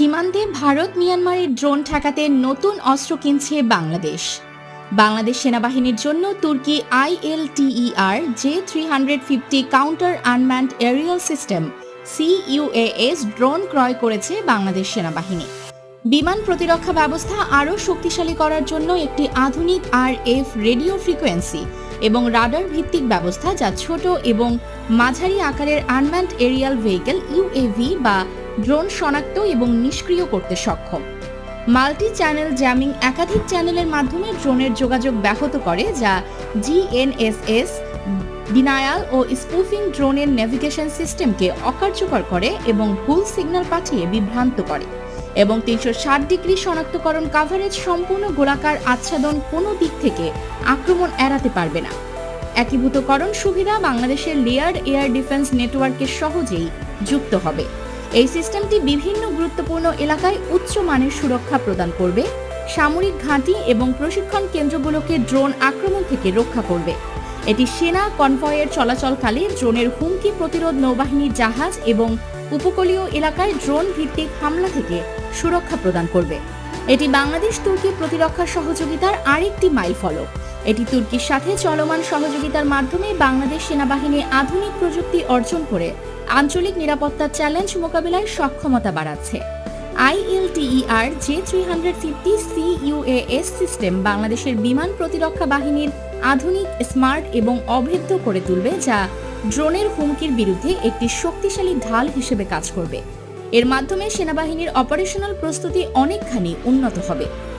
সীমান্তে ভারত মিয়ানমারের ড্রোন ঠেকাতে নতুন অস্ত্র কিনছে বাংলাদেশ। বাংলাদেশ সেনাবাহিনীর জন্য তুর্কি ILTER J three hundred fifty counter unmanned aerial system CUAS drone ক্রয় করেছে বাংলাদেশ সেনাবাহিনী। বিমান প্রতিরক্ষা ব্যবস্থা আরও শক্তিশালী করার জন্য একটি আধুনিক আর এফ রেডিও ফ্রিকোয়েন্সি এবং রাডার ভিত্তিক ব্যবস্থা যা ছোট এবং মাঝারি আকারের আনম্যান্ড এরিয়াল ভেহিকেল ইউএভি বা ড্রোন শনাক্ত এবং নিষ্ক্রিয় করতে সক্ষম। মাল্টি চ্যানেল জ্যামিং একাধিক চ্যানেলের মাধ্যমে ড্রোনের যোগাযোগ ব্যাহত করে, যা জিএনএসএস ডিনায়াল ও স্পুফিং ড্রোনের নেভিগেশন সিস্টেমকে অকার্যকর করে এবং ভুল সিগন্যাল পাঠিয়ে বিভ্রান্ত করে এবং তিনশো ষাট ডিগ্রি শনাক্তকরণ কাভারেজ সম্পূর্ণ গোলাকার আচ্ছাদন কোনো দিক থেকে আক্রমণ এড়াতে পারবে না। একীভূতকরণ সুবিধা বাংলাদেশের লেয়ার্ড এয়ার ডিফেন্স নেটওয়ার্কে সহজেই যুক্ত হবে। এই সিস্টেমটি বিভিন্ন গুরুত্বপূর্ণ এলাকায় উচ্চ মানের সুরক্ষা প্রদান করবে, সামরিক ঘাঁটি এবং প্রশিক্ষণ কেন্দ্রগুলোকে ড্রোন আক্রমণ থেকে রক্ষা করবে। এটি সেনা কনভয়ের চলাচলকালে ড্রোনের হুমকি প্রতিরোধ নৌবাহিনীর জাহাজ এবং উপকূলীয় এলাকায় ড্রোন ভিত্তিক হামলা থেকে সুরক্ষা প্রদান করবে। এটি বাংলাদেশ তুর্কি প্রতিরক্ষা সহযোগিতার আরেকটি মাইলফলক এটি তুর্কির সাথে চলমান সহযোগিতার মাধ্যমে বাংলাদেশ সেনাবাহিনী আধুনিক প্রযুক্তি অর্জন করে আঞ্চলিক নিরাপত্তা চ্যালেঞ্জ মোকাবিলায় সক্ষমতা বাড়াচ্ছে। ILTER J three hundred fifty CUAS system বাংলাদেশের বিমান প্রতিরক্ষা বাহিনীর আধুনিক, স্মার্ট এবং অভেদ্য করে তুলবে, যা ড্রোনের হুমকির বিরুদ্ধে একটি শক্তিশালী ঢাল হিসেবে কাজ করবে। এর মাধ্যমে সেনাবাহিনীর অপারেশনাল প্রস্তুতি অনেকখানি উন্নত হবে।